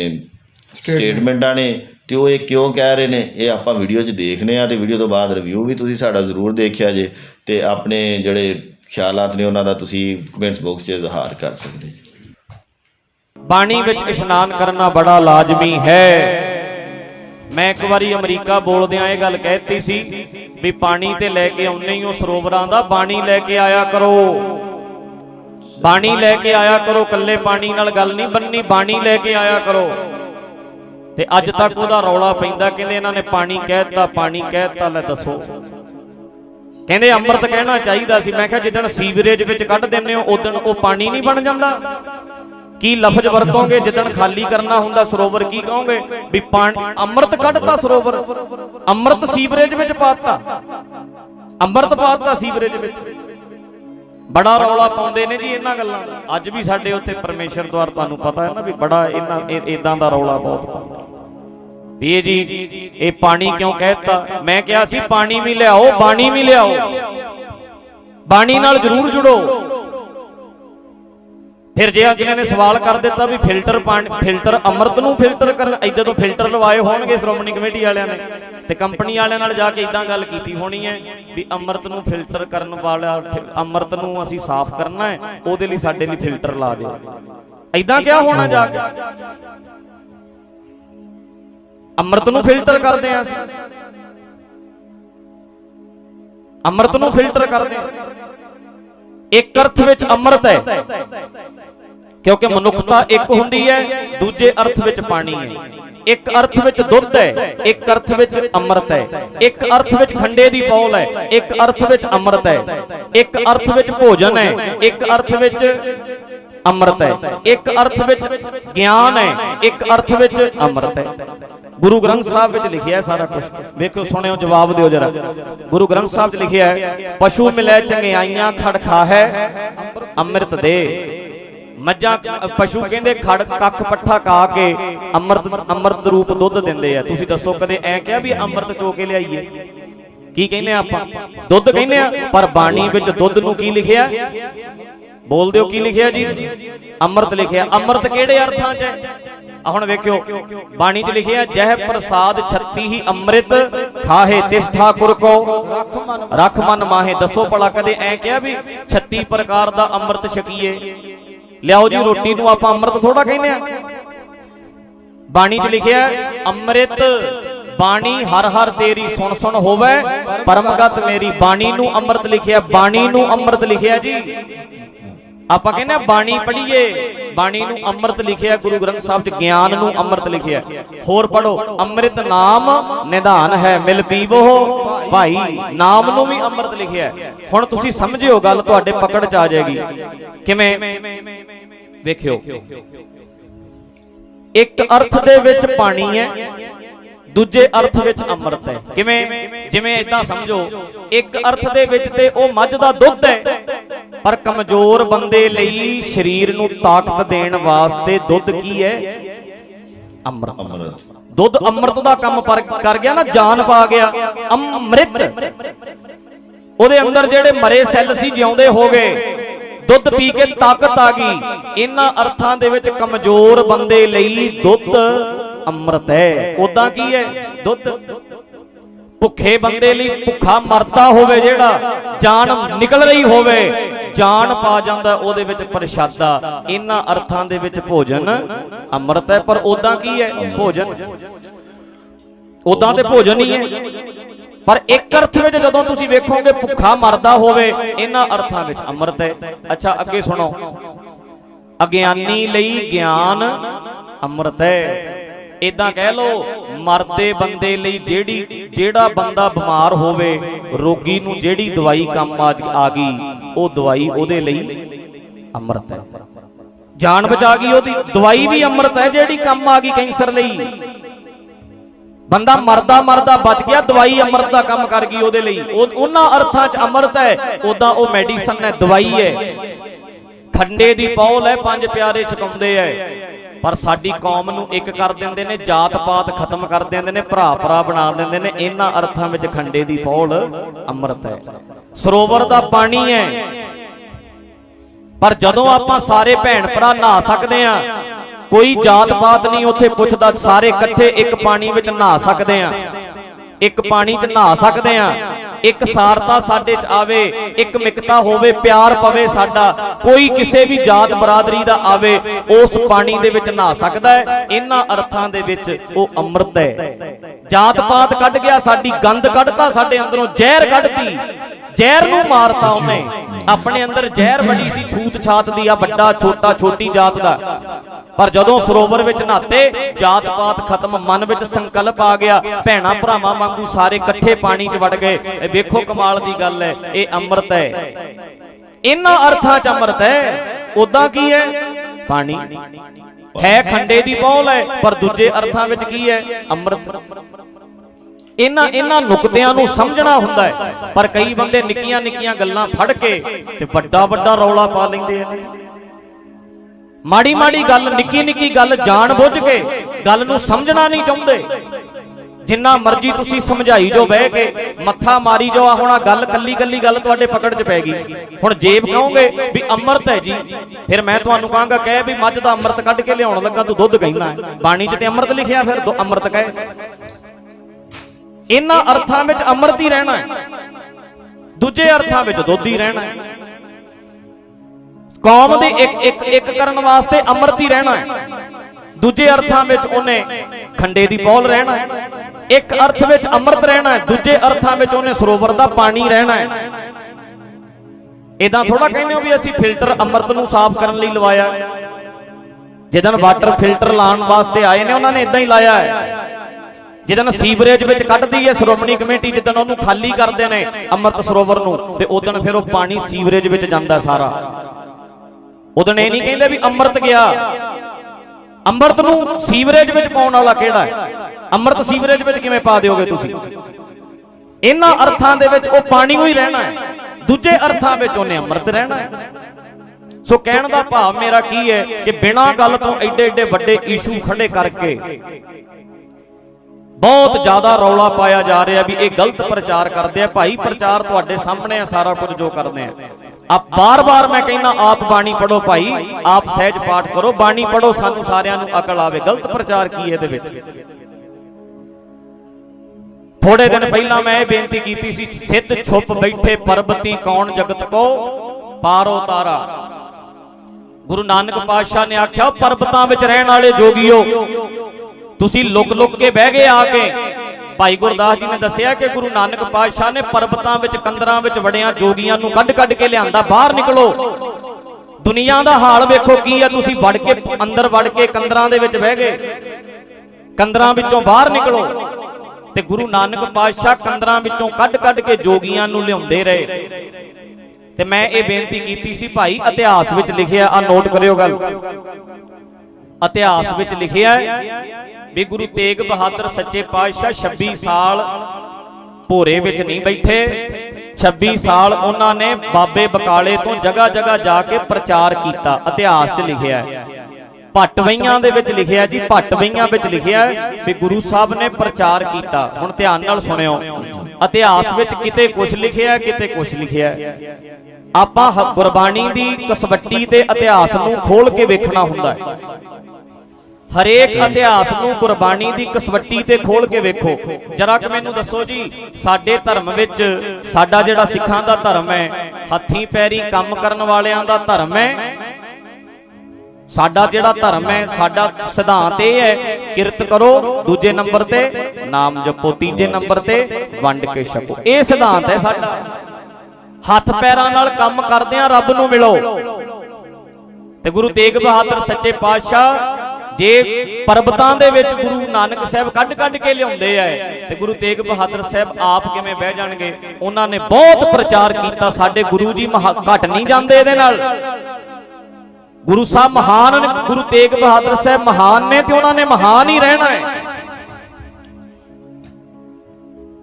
ਸਟੇਟਮੈਂਟਾਂ ਨੇ ਤੇ ਉਹ ਇਹ ਕਿਉਂ ਕਹਿ ਰਹੇ ਨੇ ਇਹ ਆਪਾਂ ਵੀਡੀਓ 'ਚ ਦੇਖਨੇ ਆ ਤੇ ਵੀਡੀਓ ਤੋਂ ਬਾਅਦ ਰਿਵਿਊ ਵੀ ਤੁਸੀਂ ਸਾਡਾ ਜ਼ਰੂਰ ਦੇਖਿਆ ਜੇ ਤੇ ਆਪਣੇ ਜਿਹੜੇ ਖਿਆਲਾਤ ਨੇ ਉਹਨਾਂ ਦਾ ਤੁਸੀਂ ਕਮੈਂਟਸ ਬਾਕਸ 'ਚ ਇਜ਼ਹਾਰ ਕਰ ਸਕਦੇ ਜੀ।
ਬਾਣੀ ਵਿੱਚ ਇਸ਼ਨਾਨ ਕਰਨਾ ਬੜਾ ਲਾਜ਼ਮੀ ਹੈ। ਮੈਂ ਇੱਕ ਵਾਰੀ ਅਮਰੀਕਾ ਬੋਲਦਿਆਂ ਇਹ ਗੱਲ ਕਹਿਤੀ ਸੀ ਵੀ ਪਾਣੀ ਤੇ ਲੈ ਕੇ ਆਉਨੇ ਹੀ ਉਹ ਸਰੋਵਰਾਂ ਦਾ ਬਾਣੀ ਲੈ ਕੇ ਆਇਆ ਕਰੋ। ਬਾਣੀ ਲੈ ਕੇ ਆਇਆ ਕਰੋ ਕੱਲੇ ਪਾਣੀ ਨਾਲ ਗੱਲ ਨਹੀਂ ਬੰਨੀ, ਬਾਣੀ ਲੈ ਕੇ ਆਇਆ ਕਰੋ। ਤੇ ਅੱਜ ਤੱਕ ਉਹਦਾ ਰੌਲਾ ਪੈਂਦਾ, ਕਹਿੰਦੇ ਇਹਨਾਂ ਨੇ ਪਾਣੀ ਕਹਿਤਾ ਪਾਣੀ ਕਹਿਤਾ ਲੈ ਦੱਸੋ। ਕਹਿੰਦੇ ਅੰਮ੍ਰਿਤ ਕਹਿਣਾ ਚਾਹੀਦਾ ਸੀ, ਮੈਂ ਕਿਹਾ ਜਿੱਦਣ ਸੀਵਰੇਜ ਵਿੱਚ ਕੱਢ ਦਿੰਦੇ ਹੋ ਉਦੋਂ ਉਹ ਪਾਣੀ ਨਹੀਂ ਬਣ ਜਾਂਦਾ। ਕੀ ਲਫ਼ਜ਼ ਵਰਤੋਗੇ, ਜਿੱਦਣ ਖਾਲੀ ਕਰਨਾ ਹੁੰਦਾ, ਸਰੋਵਰ ਕੀ ਕਹੋਗੇ? ਵੀ ਪਾਣੀ, ਅੰਮ੍ਰਿਤ ਕੱਢਤਾ ਸਰੋਵਰ। ਅੰਮ੍ਰਿਤ ਸੀਵਰੇਜ ਵਿੱਚ ਪਾਤਾ ਅੰਮ੍ਰਿਤ ਪਾਤਾ ਸੀਵਰੇਜ ਵਿੱਚ। ਬੜਾ ਰੌਲਾ ਪਾਉਂਦੇ ਨੇ ਜੀ ਇਹਨਾਂ ਗੱਲਾਂ ਦਾ। ਅੱਜ ਵੀ ਸਾਡੇ ਉੱਥੇ ਪਰਮੇਸ਼ਰ ਦੁਆਰ ਤੁਹਾਨੂੰ ਪਤਾ ਹੈ ਨਾ ਵੀ ਬੜਾ ਇਹਨਾਂ ਇਦਾਂ ਦਾ ਰੌਲਾ ਬਹੁਤ ਪਾਉਂਦੇ ਵੀ ਇਹ ਜੀ, ਇਹ ਪਾਣੀ ਕਿਉਂ ਕਹਿਤਾ? ਮੈਂ ਕਿਹਾ ਸੀ ਪਾਣੀ ਵੀ ਲਿਆਓ, ਬਾਣੀ ਵੀ ਲਿਆਓ। ਬਾਣੀ ਨਾਲ ਜ਼ਰੂਰ ਜੁੜੋ। ਫਿਰ ਜੇ ਅੱਜ ਇਹਨਾਂ ਨੇ ਸਵਾਲ ਕਰ ਦਿੱਤਾ ਵੀ ਫਿਲਟਰ ਪਾਣੀ, ਫਿਲਟਰ ਅੰਮ੍ਰਿਤ ਨੂੰ ਫਿਲਟਰ ਕਰਨ, ਇਦਾਂ ਤੋਂ ਫਿਲਟਰ ਲਵਾਏ ਹੋਣਗੇ ਸ਼੍ਰੋਮਣੀ ਕਮੇਟੀ ਵਾਲਿਆਂ ਨੇ। ਤੇ ਕੰਪਨੀ ਵਾਲਿਆਂ ਨਾਲ ਜਾ ਕੇ ਇਦਾਂ ਗੱਲ ਕੀਤੀ ਹੋਣੀ ਹੈ ਵੀ ਅੰਮ੍ਰਿਤ ਨੂੰ ਫਿਲਟਰ ਕਰਨ ਵਾਲਾ ਅੰਮ੍ਰਿਤ ਨੂੰ ਅਸੀਂ ਸਾਫ਼ ਕਰਨਾ ਹੈ, ਉਹਦੇ ਲਈ ਸਾਡੇ ਲਈ ਫਿਲਟਰ ਲਾ ਦਿਓ। ਇਦਾਂ ਕਿਹਾ ਹੋਣਾ ਜਾ ਕੇ? ਅੰਮ੍ਰਿਤ ਨੂੰ ਫਿਲਟਰ ਕਰਦੇ ਆ ਅਸੀਂ। ਅੰਮ੍ਰਿਤ ਨੂੰ ਫਿਲਟਰ ਕਰਦੇ ਆ ਇੱਕ ਅਰਥ ਵਿੱਚ ਅੰਮ੍ਰਿਤ ਹੈ, ਕਿਉਂਕਿ ਮਨੁੱਖਤਾ ਇੱਕ ਹੁੰਦੀ ਹੈ, ਦੂਜੇ ਅਰਥ ਵਿੱਚ ਪਾਣੀ ਹੈ। ਇੱਕ ਅਰਥ ਵਿੱਚ ਦੁੱਧ ਹੈ, ਇੱਕ ਅਰਥ ਵਿੱਚ ਅੰਮ੍ਰਿਤ ਹੈ, ਇੱਕ ਅਰਥ ਵਿੱਚ ਖੰਡੇ ਦੀ ਪੌਲ ਹੈ, ਇੱਕ ਅਰਥ ਵਿੱਚ ਅੰਮ੍ਰਿਤ ਹੈ, ਇੱਕ ਅਰਥ ਵਿੱਚ ਭੋਜਨ ਹੈ, ਇੱਕ ਅਰਥ ਵਿੱਚ ਅੰਮ੍ਰਿਤ ਹੈ, ਇੱਕ ਅਰਥ ਵਿੱਚ ਗਿਆਨ ਹੈ, ਇੱਕ ਅਰਥ ਵਿੱਚ ਅੰਮ੍ਰਿਤ ਹੈ। ਗੁਰੂ ਗ੍ਰੰਥ ਸਾਹਿਬ ਵਿੱਚ ਲਿਖਿਆ ਹੈ ਸਾਰਾ ਕੁਝ ਵੇਖੋ ਸੁਣਿਓ, ਜਵਾਬ ਦਿਓ ਜਰਾ। ਗੁਰੂ ਗ੍ਰੰਥ ਸਾਹਿਬ 'ਚ ਲਿਖਿਆ ਹੈ, ਪਸ਼ੂ ਮਿਲੇ ਚੰਗਿਆਈਆਂ ਖੜ ਹੈ ਅੰਮ੍ਰਿਤ ਦੇ। ਮੱਝਾਂ, ਪਸ਼ੂ ਕਹਿੰਦੇ ਖੜ, ਕੱਖ ਪੱਠਾ ਕਾ ਕੇ ਅੰਮ੍ਰਿਤ ਅੰਮ੍ਰਿਤ ਰੂਪ ਦੁੱਧ ਦਿੰਦੇ ਆ। ਤੁਸੀਂ ਦੱਸੋ, ਕਦੇ ਐ ਕਿਹਾ ਵੀ ਅੰਮ੍ਰਿਤ ਚੋ ਕੇ ਲਿਆਈਏ? ਕੀ ਕਹਿੰਦੇ ਆਪਾਂ? ਦੁੱਧ ਕਹਿੰਦੇ ਆ, ਪਰ ਬਾਣੀ ਵਿੱਚ ਦੁੱਧ ਨੂੰ ਕੀ ਲਿਖਿਆ? ਬੋਲ ਦਿਓ ਕੀ ਲਿਖਿਆ ਜੀ? ਅੰਮ੍ਰਿਤ ਲਿਖਿਆ। ਅੰਮ੍ਰਿਤ ਕਿਹੜੇ ਅਰਥਾਂ 'ਚ ਹੈ? ਆ ਹੁਣ ਵੇਖਿਓ, ਬਾਣੀ 'ਚ ਲਿਖਿਆ, ਜਹ ਪ੍ਰਸਾਦ ਛੱਤੀ ਹੀ ਅੰਮ੍ਰਿਤ ਖਾਹੇ, ਤਿਸ ਠਾਕੁਰ ਕੋ। ਰਖ ਮਨ ਮਾਹੇ। ਦੱਸੋ ਭਲਾ ਕਦੇ ਐ ਕਿਹਾ ਵੀ 36 ਪ੍ਰਕਾਰ ਦਾ ਅੰਮ੍ਰਿਤ ਛਕੀਏ? ਲਿਆਓ ਜੀ ਰੋਟੀ ਨੂੰ ਆਪਾਂ ਅੰਮ੍ਰਿਤ ਥੋੜਾ ਕਹਿੰਦੇ ਆ ਬਾਣੀ 'ਚ ਲਿਖਿਆ ਅੰਮ੍ਰਿਤ ਬਾਣੀ ਹਰ ਹਰ ਤੇਰੀ ਸੁਣ ਸੁਣ ਹੋਵੇ, ਪਰਮਗਤ ਮੇਰੀ ਬਾਣੀ ਨੂੰ ਅੰਮ੍ਰਿਤ ਲਿਖਿਆ, ਬਾਣੀ ਨੂੰ ਅੰਮ੍ਰਿਤ ਲਿਖਿਆ ਜੀ। ਆਪਾਂ ਕਹਿੰਦੇ ਬਾਣੀ ਪੜ੍ਹੀਏ। ਬਾਣੀ ਨੂੰ ਅੰਮ੍ਰਿਤ ਲਿਖਿਆ ਗੁਰੂ ਗ੍ਰੰਥ ਸਾਹਿਬ 'ਚ ਗਿਆਨ ਨੂੰ ਅੰਮ੍ਰਿਤ ਲਿਖਿਆ ਹੋਰ ਪੜੋ ਅੰਮ੍ਰਿਤ ਨਾਮ ਨਿਧਾਨ ਹੈ, ਮਿਲ ਪੀਵੋ, ਭਾਈ, ਨਾਮ ਨੂੰ ਵੀ ਅੰਮ੍ਰਿਤ ਲਿਖਿਆ ਹੁਣ ਤੁਸੀਂ ਸਮਝਿਓ ਗੱਲ, ਤੁਹਾਡੇ ਪਕੜ 'ਚ ਆ ਜਾਏਗੀ। ਕਿਵੇਂ? ਵੇਖਿਓ। ਇੱਕ ਅਰਥ ਦੇ ਵਿੱਚ ਪਾਣੀ ਹੈ, ਦੂਜੇ ਅਰਥ ਵਿੱਚ ਅੰਮ੍ਰਿਤ ਹੈ। ਕਿਵੇਂ? ਜਿਵੇਂ ਇਦਾਂ ਸਮਝੋ, ਇੱਕ ਅਰਥ ਦੇ ਵਿੱਚ ਤੇ ਉਹ ਮੱਝ ਦਾ ਦੁੱਧ ਹੈ। ਪਰ ਕਮਜ਼ੋਰ ਬੰਦੇ ਲਈ ਸਰੀਰ ਨੂੰ ਤਾਕਤ ਦੇਣ ਵਾਸਤੇ ਦੁੱਧ ਕੀ ਹੈ? ਅੰਮ੍ਰਿਤ।
ਅੰਮ੍ਰਿਤ।
ਦੁੱਧ ਅੰਮ੍ਰਿਤ ਦਾ ਕੰਮ ਕਰ ਗਿਆ ਨਾ ਜਾਨ ਪਾ ਗਿਆ। ਅੰਮ੍ਰਿਤ। ਉਹਦੇ ਅੰਦਰ ਜਿਹੜੇ ਮਰੇ ਸੈੱਲ ਸੀ ਜਿਉਂਦੇ ਹੋ ਗਏ। ਦੁੱਧ ਪੀ ਕੇ ਤਾਕਤ ਆ ਗਈ। ਇਹਨਾਂ ਅਰਥਾਂ ਦੇ ਵਿੱਚ ਕਮਜ਼ੋਰ ਬੰਦੇ ਲਈ ਦੁੱਧ ਅੰਮ੍ਰਿਤ ਹੈ। ਉਦਾਂ ਕੀ ਹੈ? ਦੁੱਧ। ਭੁੱਖੇ ਬੰਦੇ ਲਈ ਭੁੱਖਾ ਮਰਦਾ ਹੋਵੇ ਜਿਹੜਾ ਜਾਨ ਨਿਕਲ ਰਹੀ ਹੋਵੇ। ਜਾਨ ਪਾ ਜਾਂਦਾ ਉਹਦੇ ਵਿੱਚ ਪ੍ਰਸ਼ਾਦਾ। ਇਹਨਾਂ ਅਰਥਾਂ ਦੇ ਵਿੱਚ ਭੋਜਨ ਅੰਮ੍ਰਿਤ ਹੈ, ਪਰ ਉਦਾਂ ਕੀ ਹੈ? ਭੋਜਨ। ਉਦਾਂ ਤੇ ਭੋਜਨ ਹੀ ਹੈ। ਪਰ ਇੱਕ ਅਰਥ ਵਿੱਚ ਜਦੋਂ ਤੁਸੀਂ ਵੇਖੋਗੇ ਭੁੱਖਾ ਮਰਦਾ ਹੋਵੇ ਇਹਨਾਂ ਅਰਥਾਂ ਵਿੱਚ ਅੰਮ੍ਰਿਤ ਹੈ। ਅੱਛਾ, ਅੱਗੇ ਸੁਣੋ। ਅਗਿਆਨੀ ਲਈ ਗਿਆਨ ਅੰਮ੍ਰਿਤ ਹੈ। ਇਦਾਂ ਕਹਿ ਲਓ, ਮਰਦੇ ਬੰਦੇ ਲਈ ਜਿਹੜੀ, ਜਿਹੜਾ ਬੰਦਾ ਬਿਮਾਰ ਹੋਵੇ, ਰੋਗੀ ਨੂੰ ਜਿਹੜੀ ਦਵਾਈ ਕੰਮ ਆ ਗਈ, ਉਹ ਦਵਾਈ ਉਹਦੇ ਲਈ ਅੰਮ੍ਰਿਤ ਹੈ। ਜਾਨ ਬਚਾ ਗਈ ਉਹਦੀ, ਦਵਾਈ ਵੀ ਅੰਮ੍ਰਿਤ ਹੈ ਜਿਹੜੀ ਕੰਮ ਆ ਗਈ ਕੈਂਸਰ ਲਈ। ਬੰਦਾ ਮਰਦਾ ਮਰਦਾ ਬਚ ਗਿਆ, ਦਵਾਈ ਅੰਮ੍ਰਿਤ ਦਾ ਕੰਮ ਕਰ ਗਈ ਉਹਦੇ ਲਈ। ਉਹਨਾਂ ਅਰਥਾਂ 'ਚ ਅੰਮ੍ਰਿਤ ਹੈ ਉਦਾਂ ਉਹ ਮੈਡੀਸਨ ਹੈ, ਦਵਾਈ ਹੈ। ਖੰਡੇ ਦੀ ਪੌਲ ਹੈ, ਪੰਜ ਪਿਆਰੇ ਛਕਾਉਂਦੇ ਐ ਪਰ ਸਾਡੀ ਕੌਮ ਨੂੰ ਇੱਕ ਕਰ ਦਿੰਦੇ ਨੇ, ਜਾਤ ਪਾਤ ਖਤਮ ਕਰ ਦਿੰਦੇ ਨੇ, ਭਰਾ ਭਰਾ ਬਣਾ ਦਿੰਦੇ ਨੇ, ਇਹਨਾਂ ਅਰਥਾਂ ਵਿੱਚ ਖੰਡੇ ਦੀ ਪੌਲ ਅੰਮ੍ਰਿਤ ਹੈ। ਸਰੋਵਰ ਦਾ ਪਾਣੀ ਹੈ। ਪਰ ਜਦੋਂ ਆਪਾਂ ਸਾਰੇ ਭੈਣ ਭਰਾ ਨਹਾ ਸਕਦੇ ਆ ਕੋਈ ਜਾਤ ਪਾਤ ਨਹੀਂ ਉੱਥੇ ਪੁੱਛਦਾ, ਸਾਰੇ ਇਕੱਠੇ ਇੱਕ ਪਾਣੀ ਵਿੱਚ ਨਹਾ ਸਕਦੇ ਆ ਇੱਕ ਪਾਣੀ 'ਚ ਨਹਾ ਸਕਦੇ ਆ ਇੱਕ ਸਾਰਤਾ ਸਾਡੇ 'ਚ ਆਵੇ, ਇੱਕ ਮਿਕਤਾ ਹੋਵੇ, ਪਿਆਰ ਪਵੇ ਸਾਡਾ, ਕੋਈ ਕਿਸੇ ਵੀ ਜਾਤ ਬਰਾਦਰੀ ਦਾ ਆਵੇ, ਉਸ ਪਾਣੀ ਦੇ ਵਿੱਚ ਨਹਾ ਸਕਦਾ ਹੈ, ਇਹਨਾਂ ਅਰਥਾਂ ਦੇ ਵਿੱਚ ਉਹ ਅੰਮ੍ਰਿਤ ਹੈ। ਜਾਤ ਪਾਤ ਕੱਢ ਗਿਆ, ਸਾਡੀ ਗੰਦ ਕੱਢਤਾ, ਸਾਡੇ ਅੰਦਰੋਂ ਜ਼ਹਿਰ ਕੱਢਤੀ। ਜ਼ਹਿਰ ਨੂੰ ਮਾਰਤਾ ਉਹਨੇ। ਆਪਣੇ ਅੰਦਰ ਜ਼ਹਿਰ ਵੜੀ ਸੀ, ਛੂਤ ਛਾਤ ਦੀ ਆ ਵੱਡਾ ਛੋਟਾ ਛੋਟੀ ਜਾਤ ਦਾ। ਪਰ ਜਦੋਂ ਸਰੋਵਰ ਵਿੱਚ ਨਹਾਤੇ, ਜਾਤ ਪਾਤ ਖਤਮ, ਮਨ ਵਿੱਚ ਸੰਕਲਪ ਆ ਗਿਆ। ਭੈਣਾ ਭਰਾਵਾਂ ਵਾਂਗੂ ਸਾਰੇ ਇਕੱਠੇ ਪਾਣੀ 'ਚ ਵੜ ਗਏ। ਇਹ ਵੇਖੋ ਕਮਾਲ ਦੀ ਗੱਲ ਹੈ, ਇਹ ਅੰਮ੍ਰਿਤ ਹੈ। ਇਹਨਾਂ ਅਰਥਾਂ 'ਚ ਅੰਮ੍ਰਿਤ ਹੈ ਉਦਾਂ ਕੀ ਹੈ? ਪਾਣੀ। ਹੈ ਖੰਡੇ ਦੀ ਪੌਲ ਹੈ, ਪਰ ਦੂਜੇ ਅਰਥਾਂ ਵਿੱਚ ਕੀ ਹੈ? ਅੰਮ੍ਰਿਤ। ਇਹਨਾਂ ਇਹਨਾਂ ਨੁਕਤਿਆਂ ਨੂੰ ਸਮਝਣਾ ਹੁੰਦਾ ਹੈ। ਪਰ ਕਈ ਬੰਦੇ ਨਿੱਕੀਆਂ ਨਿੱਕੀਆਂ ਗੱਲਾਂ ਫੜ ਕੇ ਤੇ ਵੱਡਾ ਵੱਡਾ ਰੌਲਾ ਪਾ ਲੈਂਦੇ ਆ। ਮਾੜੀ ਮਾੜੀ ਗੱਲ ਨਿੱਕੀ ਨਿੱਕੀ ਗੱਲ ਜਾਣ ਬੁੱਝ ਕੇ ਗੱਲ ਨੂੰ ਸਮਝਣਾ ਨਹੀਂ ਚਾਹੁੰਦੇ। ਜਿੰਨਾ ਮਰਜ਼ੀ ਤੁਸੀਂ ਸਮਝਾਈ ਜੋ ਬਹਿ ਕੇ ਮੱਥਾ ਮਾਰੀ ਜੋ ਆ ਹੁਣ ਗੱਲ ਕੱਲੀ ਕੱਲੀ ਗੱਲ ਤੁਹਾਡੇ ਪਕੜ 'ਚ ਪੈ ਗਈ। ਹੁਣ ਜੇਬ ਕਹੋਗੇ ਵੀ ਅੰਮ੍ਰਿਤ ਹੈ ਜੀ। ਫਿਰ ਮੈਂ ਤੁਹਾਨੂੰ ਕਹਾਂਗਾ ਕਹਿ ਵੀ ਮੱਝ ਦਾ ਅੰਮ੍ਰਿਤ ਕੱਢ ਕੇ ਲਿਆਉਣ ਲੱਗਾ ਤੂੰ ਦੁੱਧ ਕਹਿੰਦਾ ਬਾਣੀ 'ਚ ਤੇ ਅੰਮ੍ਰਿਤ ਲਿਖਿਆ ਫਿਰ ਅੰਮ੍ਰਿਤ ਕਹੇ। ਇਹਨਾਂ ਅਰਥਾਂ ਵਿੱਚ ਅੰਮ੍ਰਿਤ ਹੀ ਰਹਿਣਾ ਹੈ। ਦੂਜੇ ਅਰਥਾਂ ਵਿੱਚ ਦੁੱਧ ਹੀ ਰਹਿਣਾ ਹੈ। ਕੌਮ ਦੇ ਇੱਕ ਇੱਕ ਇੱਕ ਕਰਨ ਵਾਸਤੇ ਅੰਮ੍ਰਿਤ ਹੀ ਰਹਿਣਾ ਹੈ। ਦੂਜੇ ਅਰਥਾਂ ਵਿੱਚ ਉਹਨੇ ਖੰਡੇ ਦੀ ਪੌਲ ਰਹਿਣਾ ਹੈ। ਇੱਕ ਅਰਥ ਵਿੱਚ ਅੰਮ੍ਰਿਤ ਰਹਿਣਾ ਹੈ, ਦੂਜੇ ਅਰਥਾਂ ਵਿੱਚ ਉਹਨੇ ਸਰੋਵਰ ਦਾ ਪਾਣੀ ਰਹਿਣਾ ਹੈ। ਇਦਾਂ ਥੋੜਾ ਕਹਿੰਦੇ ਹੋ ਵੀ ਅਸੀਂ ਫਿਲਟਰ ਅੰਮ੍ਰਿਤ ਨੂੰ ਸਾਫ਼ ਕਰਨ ਲਈ ਲਵਾਇਆ ਜਿੱਦਣ ਵਾਟਰ ਫਿਲਟਰ ਲਾਉਣ ਵਾਸਤੇ ਆਏ ਨੇ, ਉਹਨਾਂ ਨੇ ਇਦਾਂ ਹੀ ਲਾਇਆ ਹੈ। ਜਿੱਦਣ ਸੀਵਰੇਜ ਵਿੱਚ ਕੱਢਦੀ ਹੈ, ਸ਼੍ਰੋਮਣੀ ਕਮੇਟੀ ਜਿੱਦਣ ਉਹਨੂੰ ਖਾਲੀ ਕਰਦੇ ਨੇ ਅੰਮ੍ਰਿਤ ਸਰੋਵਰ ਨੂੰ, ਤੇ ਉਦੋਂ ਫਿਰ ਉਹ ਪਾਣੀ ਸੀਵਰੇਜ ਵਿੱਚ ਜਾਂਦਾ ਸਾਰਾ। ਉਦੋਂ ਇਹ ਨਹੀਂ ਕਹਿੰਦੇ ਵੀ ਅੰਮ੍ਰਿਤ ਗਿਆ। ਅੰਮ੍ਰਿਤ ਨੂੰ ਸੀਵਰੇਜ ਵਿੱਚ ਪਾਉਣ ਵਾਲਾ ਕਿਹੜਾ ਹੈ? ਅੰਮ੍ਰਿਤ ਸੀਵਰੇਜ ਵਿੱਚ ਕਿਵੇਂ ਪਾ ਦਿਓਗੇ ਤੁਸੀਂ? ਇਹਨਾਂ ਅਰਥਾਂ ਦੇ ਵਿੱਚ ਉਹ ਪਾਣੀ ਹੀ ਰਹਿਣਾ ਹੈ। ਦੂਜੇ ਅਰਥਾਂ ਵਿੱਚ ਉਹਨੇ ਅੰਮ੍ਰਿਤ ਰਹਿਣਾ ਹੈ। ਸੋ ਕਹਿਣ ਦਾ ਭਾਵ ਮੇਰਾ ਕੀ ਹੈ ਕਿ ਬਿਨਾਂ ਗੱਲ ਤੋਂ ਐਡੇ ਐਡੇ ਵੱਡੇ ਇਸ਼ੂ ਖੜੇ ਕਰਕੇ ਬਹੁਤ ਜ਼ਿਆਦਾ ਰੌਲਾ ਪਾਇਆ ਜਾ ਰਿਹਾ ਵੀ ਇਹ ਗਲਤ ਪ੍ਰਚਾਰ ਕਰਦੇ ਆ। ਭਾਈ ਪ੍ਰਚਾਰ ਤੁਹਾਡੇ ਸਾਹਮਣੇ ਆ ਸਾਰਾ ਕੁਝ ਜੋ ਕਰਦੇ ਆ। ਆਪ ਬਾਰ-ਬਾਰ ਮੈਂ ਕਹਿੰਦਾ ਆਪ ਬਾਣੀ ਪੜੋ ਭਾਈ ਆਪ ਸਹਿਜ ਪਾਠ ਕਰੋ ਬਾਣੀ ਪੜੋ ਸਾਨੂੰ ਸਾਰਿਆਂ ਨੂੰ ਅਕਲ ਆਵੇ। ਗਲਤ ਪ੍ਰਚਾਰ ਕੀ ਇਹਦੇ ਵਿੱਚ? ਥੋੜੇ ਦਿਨ ਪਹਿਲਾਂ ਮੈਂ ਇਹ ਬੇਨਤੀ ਕੀਤੀ ਸੀ ਸਿੱਧ ਛੁਪ ਬੈਠੇ ਪਰਬਤੀ ਕੌਣ ਜਗਤ ਕੋ? ਪਾਰੋ ਤਾਰਾ। ਗੁਰੂ ਨਾਨਕ ਪਾਤਸ਼ਾਹ ਨੇ ਆਖਿਆ ਪਰਬਤਾਂ ਵਿੱਚ ਰਹਿਣ ਵਾਲੇ ਜੋਗੀਓ। ਤੁਸੀਂ ਲੁਕ ਲੁਕ ਕੇ ਬਹਿ ਗਏ ਆ ਕੇ। ਭਾਈ ਗੁਰਦਾਸ ਜੀ ਨੇ ਦੱਸਿਆ ਕਿ ਗੁਰੂ ਨਾਨਕ ਪਾਤਸ਼ਾਹ ਨੇ ਪਰਬਤਾਂ ਵਿੱਚ, ਕੰਦਰਾਂ ਵਿੱਚ ਵੜਿਆਂ ਜੋਗੀਆਂ ਨੂੰ ਕੱਢ ਕੱਢ ਕੇ ਲਿਆਂਦਾ। ਬਾਹਰ ਨਿਕਲੋ। ਦੁਨੀਆ ਦਾ ਹਾਲ ਵੇਖੋ ਕੀ ਆ। ਤੁਸੀਂ ਵੜ ਕੇ, ਅੰਦਰ ਵੜ ਕੇ ਕੰਦਰਾਂ ਦੇ ਵਿੱਚ ਬਹਿ ਗਏ। ਕੰਦਰਾਂ ਵਿੱਚੋਂ ਬਾਹਰ ਨਿਕਲੋ। ਤੇ ਗੁਰੂ ਨਾਨਕ ਪਾਤਸ਼ਾਹ ਕੰਦਰਾਂ ਵਿੱਚੋਂ ਕੱਢ ਕੱਢ ਕੇ ਜੋਗੀਆਂ ਨੂੰ ਲਿਆਉਂਦੇ ਰਹੇ। ਤੇ ਮੈਂ ਇਹ ਬੇਨਤੀ ਕੀਤੀ ਸੀ ਭਾਈ, ਇਤਿਹਾਸ ਵਿੱਚ ਲਿਖਿਆ ਆ, ਨੋਟ ਕਰਿਓ ਗੱਲ। ਇਤਿਹਾਸ ਵਿੱਚ ਲਿਖਿਆ ਹੈ ਵੀ ਗੁਰੂ ਤੇਗ ਬਹਾਦਰ ਸੱਚੇ ਪਾਤਸ਼ਾਹ 26 ਸਾਲ ਭੋਰੇ ਵਿੱਚ ਨਹੀਂ ਬੈਠੇ। 26 ਸਾਲ ਉਹਨਾਂ ਨੇ ਬਾਬੇ ਬਕਾਲੇ ਤੋਂ ਜਗ੍ਹਾ ਜਗ੍ਹਾ ਜਾ ਕੇ ਪ੍ਰਚਾਰ ਕੀਤਾ। ਇਤਿਹਾਸ 'ਚ ਲਿਖਿਆ ਹੈ। ਭੱਟਵਈਆਂ ਦੇ ਵਿੱਚ ਲਿਖਿਆ ਜੀ ਭੱਟਵਈਆਂ ਵਿੱਚ ਲਿਖਿਆ ਵੀ ਗੁਰੂ ਸਾਹਿਬ ਨੇ ਪ੍ਰਚਾਰ ਕੀਤਾ। ਹੁਣ ਧਿਆਨ ਨਾਲ ਸੁਣਿਓ। ਇਤਿਹਾਸ ਵਿੱਚ ਕਿਤੇ ਕੁਝ ਲਿਖਿਆ ਕਿਤੇ ਕੁਝ ਲਿਖਿਆ। ਆਪਾਂ ਗੁਰਬਾਣੀ ਦੀ ਕਸਵੱਟੀ ਤੇ ਇਤਿਹਾਸ ਨੂੰ ਖੋਲ ਕੇ ਵੇਖਣਾ ਹੁੰਦਾ ਹੈ। ਹਰੇਕ ਇਤਿਹਾਸ ਨੂੰ ਗੁਰਬਾਣੀ ਦੀ ਕਸਵੱਟੀ ਤੇ ਖੋਲ ਕੇ ਵੇਖੋ। ਜਰਾ ਕਿ ਮੈਨੂੰ ਦੱਸੋ ਜੀ ਸਾਡੇ ਧਰਮ ਵਿੱਚ ਸਾਡਾ ਜਿਹੜਾ ਸਿੱਖਾਂ ਦਾ ਧਰਮ ਹੈ ਹੱਥੀਂ ਪੈਰੀ ਕੰਮ ਕਰਨ ਵਾਲਿਆਂ ਦਾ ਧਰਮ ਹੈ। ਸਾਡਾ ਜਿਹੜਾ ਧਰਮ ਹੈ ਸਾਡਾ ਸਿਧਾਂਤ ਇਹ ਹੈ ਕਿਰਤ ਕਰੋ ਦੂਜੇ ਨੰਬਰ ਤੇ ਨਾਮ ਜਪੋ ਤੀਜੇ ਨੰਬਰ ਤੇ ਵੰਡ ਕੇ ਛਕੋ। ਇਹ ਸਿਧਾਂਤ ਹੈ ਸਾਡਾ। ਹੱਥ ਪੈਰਾਂ ਨਾਲ ਕੰਮ ਕਰਦਿਆਂ ਰੱਬ ਨੂੰ ਮਿਲੋ। ਤੇ ਗੁਰੂ ਤੇਗ ਬਹਾਦਰ ਸੱਚੇ ਪਾਤਸ਼ਾਹ ਜੇ ਪਰਬਤਾਂ ਦੇ ਵਿੱਚ ਗੁਰੂ ਨਾਨਕ ਸਾਹਿਬ ਕੱਢ ਕੱਢ ਕੇ ਲਿਆਉਂਦੇ ਐ ਤੇ ਗੁਰੂ ਤੇਗ ਬਹਾਦਰ ਸਾਹਿਬ ਆਪ ਕਿਵੇਂ ਬਹਿ ਜਾਣਗੇ? ਉਹਨਾਂ ਨੇ ਬਹੁਤ ਪ੍ਰਚਾਰ ਕੀਤਾ, ਸਾਡੇ ਗੁਰੂ ਜੀ ਮਹਾ ਘਟ ਨਹੀਂ ਜਾਂਦੇ ਇਹਦੇ ਨਾਲ। ਗੁਰੂ ਸਾਹਿਬ ਮਹਾਨ ਗੁਰੂ ਤੇਗ ਬਹਾਦਰ ਸਾਹਿਬ ਮਹਾਨ ਨੇ ਤੇ ਉਹਨਾਂ ਨੇ ਮਹਾਨ ਹੀ ਰਹਿਣਾ ਹੈ।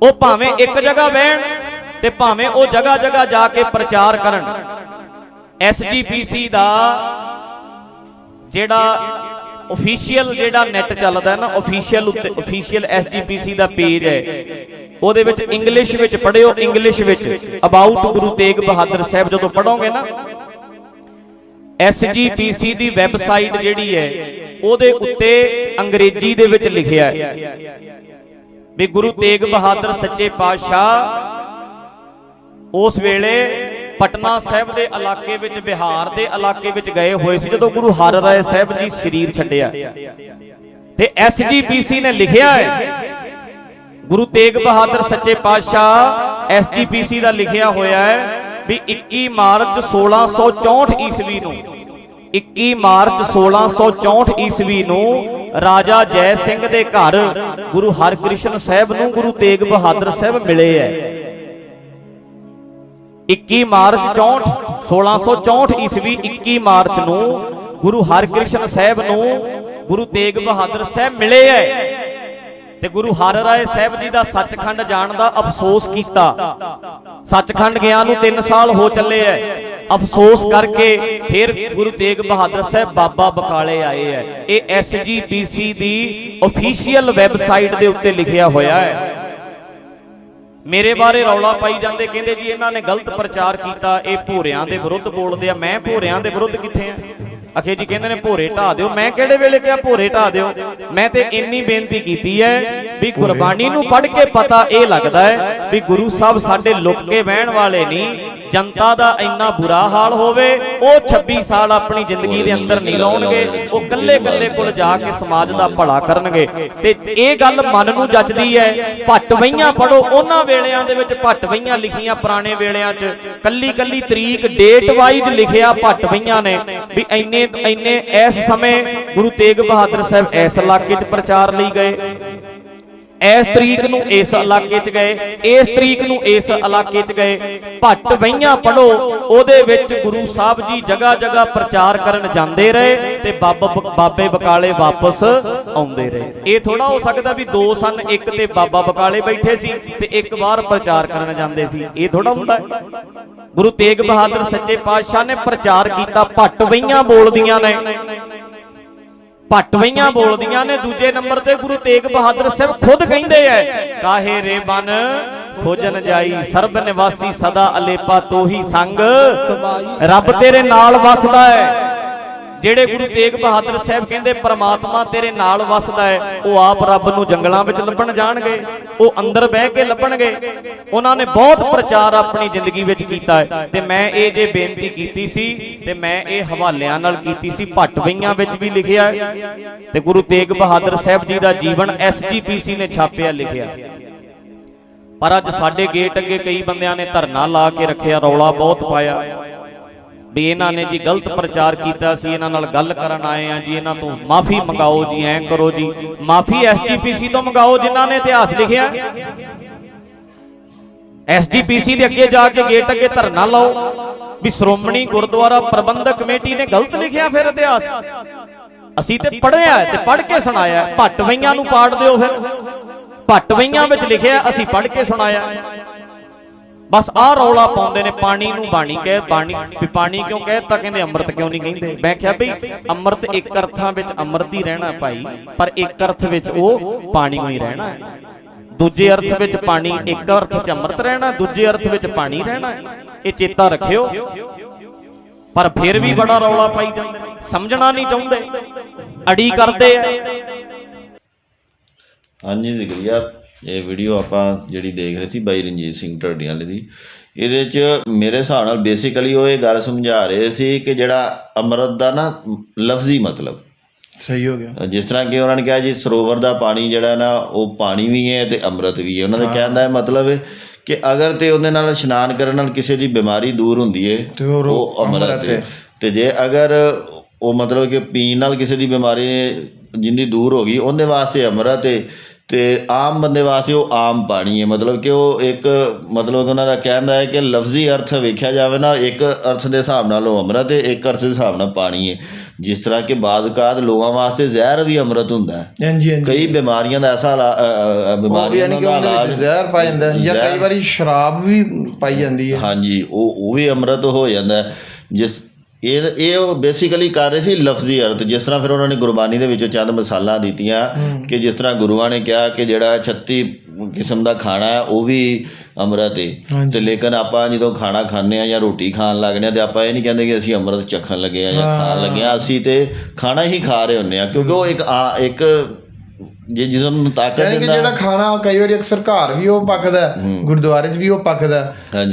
ਉਹ ਭਾਵੇਂ ਇੱਕ ਜਗ੍ਹਾ ਬਹਿਣ ਤੇ ਭਾਵੇਂ ਉਹ ਜਗ੍ਹਾ ਜਗ੍ਹਾ ਜਾ ਕੇ ਪ੍ਰਚਾਰ ਕਰਨ। ਐਸਜੀਪੀਸੀ ਦਾ ਜਿਹੜਾ ਅਫੀਸ਼ੀਅਲ ਜਿਹੜਾ ਨੈਟ ਚੱਲਦਾ ਨਾ ਅਫੀਸ਼ੀਅਲ ਉੱਤੇ ਅਫੀਸ਼ੀਅਲ ਐਸਜੀਪੀਸੀ ਦਾ ਪੇਜ ਹੈ। ਉਹਦੇ ਵਿੱਚ ਇੰਗਲਿਸ਼ ਵਿੱਚ ਪੜਿਓ ਇੰਗਲਿਸ਼ ਵਿੱਚ। ਅਬਾਊਟ ਗੁਰੂ ਤੇਗ ਬਹਾਦਰ ਸਾਹਿਬ ਜਦੋਂ ਪੜੋਗੇ ਨਾ ਐਸਜੀਪੀਸੀ ਦੀ ਵੈਬਸਾਈਟ ਜਿਹੜੀ ਹੈ, ਉਹਦੇ ਉੱਤੇ ਅੰਗਰੇਜ਼ੀ ਦੇ ਵਿੱਚ ਲਿਖਿਆ ਹੈ ਵੀ ਗੁਰੂ ਤੇਗ ਬਹਾਦਰ ਸੱਚੇ ਪਾਤਸ਼ਾਹ ਉਸ ਵੇਲੇ ਪਟਨਾ ਸਾਹਿਬ ਦੇ ਇਲਾਕੇ ਵਿੱਚ, ਬਿਹਾਰ ਦੇ ਇਲਾਕੇ ਵਿੱਚ ਗਏ ਹੋਏ ਸੀ, ਜਦੋਂ ਗੁਰੂ ਹਰਿ ਰਾਏ ਸਾਹਿਬ ਜੀ ਸਰੀਰ ਛੱਡਿਆ। ਤੇ ਐਸਜੀਪੀਸੀ ਨੇ ਲਿਖਿਆ ਹੈ, ਗੁਰੂ ਤੇਗ ਬਹਾਦਰ ਸੱਚੇ ਪਾਤਸ਼ਾਹ ਐਸਜੀਪੀਸੀ ਦਾ ਲਿਖਿਆ ਹੋਇਆ ਹੈ ਵੀ 21 ਮਾਰਚ 1664 ਈਸਵੀ ਨੂੰ 21 ਮਾਰਚ 1664 ਈਸਵੀ ਨੂੰ ਰਾਜਾ ਜੈ ਸਿੰਘ ਦੇ ਘਰ ਗੁਰੂ ਹਰਕ੍ਰਿਸ਼ਨ ਸਾਹਿਬ ਨੂੰ ਗੁਰੂ ਤੇਗ ਬਹਾਦਰ ਸਾਹਿਬ ਮਿਲੇ ਹੈ। 21 ਮਾਰਚ 64 1664 ਈਸਵੀ 21 ਮਾਰਚ ਨੂੰ ਗੁਰੂ ਹਰਕ੍ਰਿਸ਼ਨ ਸਾਹਿਬ ਨੂੰ ਗੁਰੂ ਤੇਗ ਬਹਾਦਰ ਸਾਹਿਬ ਮਿਲੇ ਹੈ ਤੇ ਗੁਰੂ ਹਰ ਰਾਏ ਸਾਹਿਬ ਜੀ ਦਾ ਸੱਚਖੰਡ ਜਾਣ ਦਾ ਅਫਸੋਸ ਕੀਤਾ। ਸੱਚਖੰਡ ਗਿਆ ਨੂੰ 3 ਸਾਲ ਹੋ ਚੱਲੇ ਐ। ਅਫਸੋਸ ਕਰਕੇ ਫਿਰ ਗੁਰੂ ਤੇਗ ਬਹਾਦਰ ਸਾਹਿਬ ਬਾਬਾ ਬਕਾਲੇ ਆਏ ਐ। ਇਹ ਐਸਜੀਪੀਸੀ ਦੀ ਅਫੀਸ਼ੀਅਲ ਵੈਬਸਾਈਟ ਦੇ ਉੱਤੇ ਲਿਖਿਆ ਹੋਇਆ ਹੈ ਮੇਰੇ ਬਾਰੇ ਰੌਲਾ ਪਾਈ ਜਾਂਦੇ ਕਹਿੰਦੇ ਜੀ ਇਹਨਾਂ ਨੇ ਗਲਤ ਪ੍ਰਚਾਰ ਕੀਤਾ, ਇਹ ਭੋਰਿਆਂ ਦੇ ਵਿਰੁੱਧ ਬੋਲਦੇ ਆ, ਮੈਂ ਭੋਰਿਆਂ ਦੇ ਵਿਰੁੱਧ ਕਿੱਥੇ ਆ? ਅਖੇ ਜੀ ਕਹਿੰਦੇ ਨੇ ਭੋਰੇ ਢਾ ਦਿਓ। ਮੈਂ ਕਿਹੜੇ ਵੇਲੇ ਕਿਹਾ ਭੋਰੇ ਢਾ ਦਿਓ? ਮੈਂ ਤੇ ਇੰਨੀ ਬੇਨਤੀ ਕੀਤੀ ਹੈ ਵੀ ਗੁਰਬਾਣੀ ਨੂੰ ਪੜ੍ਹ ਕੇ ਪਤਾ ਇਹ ਲੱਗਦਾ ਹੈ ਵੀ ਗੁਰੂ ਸਾਹਿਬ ਸਾਡੇ ਲੁਕ ਕੇ ਬਹਿਣ ਵਾਲੇ ਨਹੀਂ ਜਨਤਾ ਦਾ ਇੰਨਾ ਬੁਰਾ ਹਾਲ ਹੋਵੇ ਉਹ 26 ਸਾਲ ਆਪਣੀ ਜ਼ਿੰਦਗੀ ਦੇ ਅੰਦਰ ਨਹੀਂ ਲਾਉਣਗੇ ਉਹ ਕੱਲੇ ਕੱਲੇ ਕੋਲ ਜਾ ਕੇ ਸਮਾਜ ਦਾ ਭਲਾ ਕਰਨਗੇ। ਤੇ ਇਹ ਗੱਲ ਮਨ ਨੂੰ ਜੱਚਦੀ ਹੈ ਭੱਟ ਵਈਆਂ ਪੜੋ ਉਹਨਾਂ ਵੇਲਿਆਂ ਦੇ ਵਿੱਚ ਭੱਟ ਵਈਆਂ ਲਿਖੀਆਂ ਪੁਰਾਣੇ ਵੇਲਿਆਂ 'ਚ ਕੱਲੀ ਕੱਲੀ ਤਰੀਕ ਡੇਟ ਵਾਈਜ਼ ਲਿਖਿਆ ਭੱਟ ਵਈਆਂ ਨੇ ਵੀ ਇੰਨੇ ਇੰਨੇ ਇਸ ਸਮੇਂ ਗੁਰੂ ਤੇਗ ਬਹਾਦਰ ਸਾਹਿਬ ਇਸ ਇਲਾਕੇ 'ਚ ਪ੍ਰਚਾਰ ਲਈ ਗਏ। ਇਸ ਤਰੀਕ ਨੂੰ ਇਸ ਇਲਾਕੇ 'ਚ ਗਏ, ਇਸ ਤਰੀਕ ਨੂੰ ਇਸ ਇਲਾਕੇ 'ਚ ਗਏ। ਭੱਟ ਵਈਆਂ ਪੜੋ, ਉਹਦੇ ਵਿੱਚ ਗੁਰੂ ਸਾਹਿਬ ਜੀ ਜਗ੍ਹਾ ਜਗ੍ਹਾ ਪ੍ਰਚਾਰ ਕਰਨ ਜਾਂਦੇ ਰਹੇ ਤੇ ਬਾਬਾ ਬਾਬੇ ਬਕਾਲੇ ਵਾਪਸ ਆਉਂਦੇ ਰਹੇ। ਇਹ ਥੋੜਾ ਹੋ ਸਕਦਾ ਵੀ ਦੋ ਸਨ ਇੱਕ ਤੇ ਬਾਬਾ ਬਕਾਲੇ ਬੈਠੇ ਸੀ ਤੇ ਇੱਕ ਵਾਰ ਪ੍ਰਚਾਰ ਕਰਨ ਜਾਂਦੇ ਸੀ। ਇਹ ਥੋੜਾ ਹੁੰਦਾ ਗੁਰੂ ਤੇਗ ਬਹਾਦਰ ਸੱਚੇ ਪਾਤਸ਼ਾਹ ਨੇ ਪ੍ਰਚਾਰ ਕੀਤਾ, ਭੱਟ ਵਈਆਂ ਬੋਲਦੀਆਂ ਨੇ। ਪਟਵਈਆਂ ਬੋਲਦੀਆਂ ਨੇ ਦੂਜੇ ਨੰਬਰ ਤੇ ਗੁਰੂ ਤੇਗ ਬਹਾਦਰ ਸਾਹਿਬ ਖੁਦ ਕਹਿੰਦੇ ਐ ਕਾਹੇ ਰੇ ਬਨ ਖੋਜਨ ਜਾਈ ਸਰਬ ਨਿਵਾਸੀ ਸਦਾ ਅਲੇਪਾ ਤੋਹੀ ਸੰਗ। ਰੱਬ ਤੇਰੇ ਨਾਲ ਵਸਦਾ ਹੈ ਜਿਹੜੇ ਗੁਰੂ ਤੇਗ ਬਹਾਦਰ ਸਾਹਿਬ ਕਹਿੰਦੇ, ਪਰਮਾਤਮਾ ਤੇਰੇ ਨਾਲ ਵਸਦਾ ਹੈ, ਉਹ ਆਪ ਰੱਬ ਨੂੰ ਜੰਗਲਾਂ ਵਿੱਚ ਲੱਭਣ ਜਾਣਗੇ, ਉਹ ਅੰਦਰ ਬਹਿ ਕੇ ਲੱਭਣਗੇ। ਉਹਨਾਂ ਨੇ ਬਹੁਤ ਪ੍ਰਚਾਰ ਆਪਣੀ ਜ਼ਿੰਦਗੀ ਵਿੱਚ ਕੀਤਾ ਹੈ। ਤੇ ਮੈਂ ਇਹ ਜੇ ਬੇਨਤੀ ਕੀਤੀ ਸੀ, ਤੇ ਮੈਂ ਇਹ ਹਵਾਲਿਆਂ ਨਾਲ ਕੀਤੀ ਸੀ ਭੱਟਵਈਆਂ ਵਿੱਚ ਵੀ ਲਿਖਿਆ ਹੈ। ਤੇ ਗੁਰੂ ਤੇਗ ਬਹਾਦਰ ਸਾਹਿਬ ਜੀ ਦਾ ਜੀਵਨ ਐਸਜੀਪੀਸੀ ਨੇ ਛਾਪਿਆ ਲਿਖਿਆ। ਪਰ ਅੱਜ ਸਾਡੇ ਗੇਟ ਅੱਗੇ ਕਈ ਬੰਦਿਆਂ ਨੇ ਧਰਨਾ ਲਾ ਕੇ ਰੱਖਿਆ, ਰੌਲਾ ਬਹੁਤ ਪਾਇਆ। ਵੀ ਇਹਨਾਂ ਨੇ ਜੀ ਗਲਤ ਪ੍ਰਚਾਰ ਕੀਤਾ ਸੀ, ਇਹਨਾਂ ਨਾਲ ਗੱਲ ਕਰਨ ਆਏ ਆ ਜੀ, ਇਹਨਾਂ ਤੋਂ ਮਾਫੀ ਮੰਗਾਓ ਜੀ, ਐਂ ਕਰੋ ਜੀ। ਮਾਫੀ ਐਸਜੀਪੀਸੀ ਤੋਂ ਮੰਗਾਓ ਜਿਨ੍ਹਾਂ ਨੇ ਇਤਿਹਾਸ ਲਿਖਿਆ। ਐਸਜੀਪੀਸੀ ਦੇ ਅੱਗੇ ਜਾ ਕੇ ਗੇਟ ਅੱਗੇ ਧਰਨਾ ਲਾਓ ਵੀ ਸ਼੍ਰੋਮਣੀ ਗੁਰਦੁਆਰਾ ਪ੍ਰਬੰਧਕ ਕਮੇਟੀ ਨੇ ਗਲਤ ਲਿਖਿਆ ਫਿਰ ਇਤਿਹਾਸ। ਅਸੀਂ ਤੇ ਪੜ੍ਹਿਆ ਤੇ ਪੜ੍ਹ ਕੇ ਸੁਣਾਇਆ। ਭੱਟਵਈਆਂ ਨੂੰ ਪਾੜ ਦਿਓ ਫਿਰ। ਭੱਟਵਈਆਂ ਵਿੱਚ ਲਿਖਿਆ, ਅਸੀਂ ਪੜ੍ਹ ਕੇ ਸੁਣਾਇਆ। ਬਸ ਆਹ ਰੌਲਾ ਪਾਉਂਦੇ ਨੇ, ਪਾਣੀ ਨੂੰ ਬਾਣੀ ਕਹਿ, ਬਾਣੀ, ਵੀ ਪਾਣੀ ਕਿਉਂ ਕਹਿਤਾ ਕਹਿੰਦੇ ਅੰਮ੍ਰਿਤ ਕਿਉਂ ਨਹੀਂ ਕਹਿੰਦੇ? ਮੈਂ ਕਿਹਾ ਬਈ, ਅੰਮ੍ਰਿਤ ਇੱਕ ਅਰਥਾਂ ਵਿੱਚ ਅੰਮ੍ਰਿਤ ਹੀ ਰਹਿਣਾ ਭਾਈ, ਪਰ ਇੱਕ ਅਰਥ ਵਿੱਚ ਉਹ ਪਾਣੀ ਹੀ ਰਹਿਣਾ ਦੂਜੇ ਅਰਥ ਵਿੱਚ ਪਾਣੀ, ਇੱਕ ਅਰਥ 'ਚ ਅੰਮ੍ਰਿਤ ਰਹਿਣਾ, ਦੂਜੇ ਅਰਥ ਵਿੱਚ ਪਾਣੀ ਰਹਿਣਾ ਇਹ ਚੇਤਾ ਰੱਖਿਓ। ਪਰ ਫਿਰ ਵੀ ਬੜਾ ਰੌਲਾ ਪਾਈ ਜਾਂਦੇ ਸਮਝਣਾ ਨਹੀਂ ਚਾਹੁੰਦੇ। ਅੜੀ ਕਰਦੇ ਆ।
ਹਾਂਜੀ ਜ਼ਿਕਰੀਆ ਇਹ ਵੀਡੀਓ ਆਪਾਂ ਜਿਹੜੀ ਦੇਖ ਰਹੇ ਸੀ ਬਾਈ ਰਣਜੀਤ ਸਿੰਘ ਢੱਡੀਆਂ ਵਾਲੇ ਦੀ ਇਹਦੇ 'ਚ ਮੇਰੇ ਹਿਸਾਬ ਨਾਲ ਬੇਸਿਕਲੀ ਉਹ ਇਹ ਗੱਲ ਸਮਝਾ ਰਹੇ ਸੀ ਕਿ ਜਿਹੜਾ ਅੰਮ੍ਰਿਤ ਦਾ ਨਾ ਲਫ਼ਜ਼ੀ ਮਤਲਬ।
ਸਹੀ ਹੋ ਗਿਆ।
ਜਿਸ ਤਰ੍ਹਾਂ ਕਿ ਉਹਨਾਂ ਨੇ ਕਿਹਾ ਜੀ ਸਰੋਵਰ ਦਾ ਪਾਣੀ ਜਿਹੜਾ ਨਾ ਉਹ ਪਾਣੀ ਵੀ ਹੈ ਤੇ ਅੰਮ੍ਰਿਤ ਵੀ ਹੈ। ਉਹਨਾਂ ਦੇ ਕਹਿਣ ਦਾ ਮਤਲਬ ਹੈ ਕਿ ਅਗਰ ਤੇ ਉਹਦੇ ਨਾਲ ਇਸ਼ਨਾਨ ਕਰਨ ਨਾਲ ਕਿਸੇ ਦੀ ਬਿਮਾਰੀ ਦੂਰ ਹੁੰਦੀ ਹੈ
ਤੇ ਉਹ
ਅੰਮ੍ਰਿਤ ਹੈ। ਤੇ ਜੇ ਅਗਰ ਉਹ ਮਤਲਬ ਕਿ ਪੀਣ ਨਾਲ ਕਿਸੇ ਦੀ ਬਿਮਾਰੀ ਜਿੰਦੀ ਦੂਰ ਹੋ ਗਈ ਉਹਦੇ ਵਾਸਤੇ ਅੰਮ੍ਰਿਤ ਹੈ। ਤੇ ਆਮ ਬੰਦੇ ਵਾਸਤੇ ਉਹ ਆਮ ਪਾਣੀ ਹੈ। ਮਤਲਬ ਕਿ ਉਹ ਇੱਕ ਮਤਲਬ ਉਹਨਾਂ ਦਾ ਕਹਿਣ ਦਾ ਹੈ ਕਿ ਲਫ਼ਜ਼ੀ ਅਰਥ ਵੇਖਿਆ ਜਾਵੇ ਨਾ ਇੱਕ ਅਰਥ ਦੇ ਹਿਸਾਬ ਨਾਲ ਉਹ ਅੰਮ੍ਰਿਤ ਹੈ ਇੱਕ ਅਰਥ ਦੇ ਹਿਸਾਬ ਨਾਲ ਪਾਣੀ ਹੈ। ਜਿਸ ਤਰ੍ਹਾਂ ਕਿ ਬਾਦਕਾਦ ਲੋਕਾਂ ਵਾਸਤੇ ਜ਼ਹਿਰ ਵੀ ਅੰਮ੍ਰਿਤ ਹੁੰਦਾ ਹੈ।
ਹਾਂਜੀ ਹਾਂਜੀ।
ਕਈ ਬਿਮਾਰੀਆਂ ਦਾ ਐਸਾ ਬਿਮਾਰੀਆਂ ਦਾ ਇਲਾਜ
ਜ਼ਹਿਰ ਪਾਇਆ ਜਾਂਦਾ ਹੈ ਜਾਂ ਕਈ ਵਾਰੀ ਸ਼ਰਾਬ ਵੀ ਪਾਈ ਜਾਂਦੀ ਹੈ।
ਹਾਂਜੀ ਉਹ ਉਹ ਵੀ ਅੰਮ੍ਰਿਤ ਹੋ ਜਾਂਦਾ ਹੈ। ਜਿਸ ਇਹ ਇਹ ਉਹ ਬੇਸਿਕਲੀ ਕਰ ਰਹੇ ਸੀ ਲਫ਼ਜ਼ੀ ਅਰਥ ਜਿਸ ਤਰ੍ਹਾਂ ਫਿਰ ਉਹਨਾਂ ਨੇ ਗੁਰਬਾਣੀ ਦੇ ਵਿੱਚੋਂ ਚੰਦ ਮਿਸਾਲਾਂ ਦਿੱਤੀਆਂ ਕਿ ਜਿਸ ਤਰ੍ਹਾਂ ਗੁਰੂਆਂ ਨੇ ਕਿਹਾ ਕਿ ਜਿਹੜਾ 36 ਕਿਸਮ ਦਾ ਖਾਣਾ ਹੈ ਉਹ ਵੀ ਅੰਮ੍ਰਿਤ ਹੈ। ਤੇ ਲੇਕਿਨ ਆਪਾਂ ਜਦੋਂ ਖਾਣਾ ਖਾਂਦੇ ਆ ਜਾਂ ਰੋਟੀ ਖਾਣ ਲੱਗਦੇ ਆ ਤੇ ਆਪਾਂ ਇਹ ਨਹੀਂ ਕਹਿੰਦੇ ਕਿ ਅਸੀਂ ਅੰਮ੍ਰਿਤ ਚੱਖਣ ਲੱਗੇ ਆ ਜਾਂ ਖਾਣ ਲੱਗੇ ਆ ਅਸੀਂ ਤੇ ਖਾਣਾ ਹੀ ਖਾ ਰਹੇ ਹੁੰਦੇ ਆ ਕਿਉਂਕਿ ਉਹ ਇੱਕ ਇੱਕ ਜੇ ਜਿਸਮ ਨੂੰ ਤਾਕਤ
ਯਾਨੀ ਕਿ
ਦਿੰਦਾ
ਜਿਹੜਾ ਖਾਣਾ ਕਈ ਵਾਰੀ ਅਕਸਰ ਘਰ ਵੀ ਉਹ ਪੱਕਦਾ ਗੁਰਦੁਆਰੇ 'ਚ ਵੀ ਉਹ ਪੱਕਦਾ।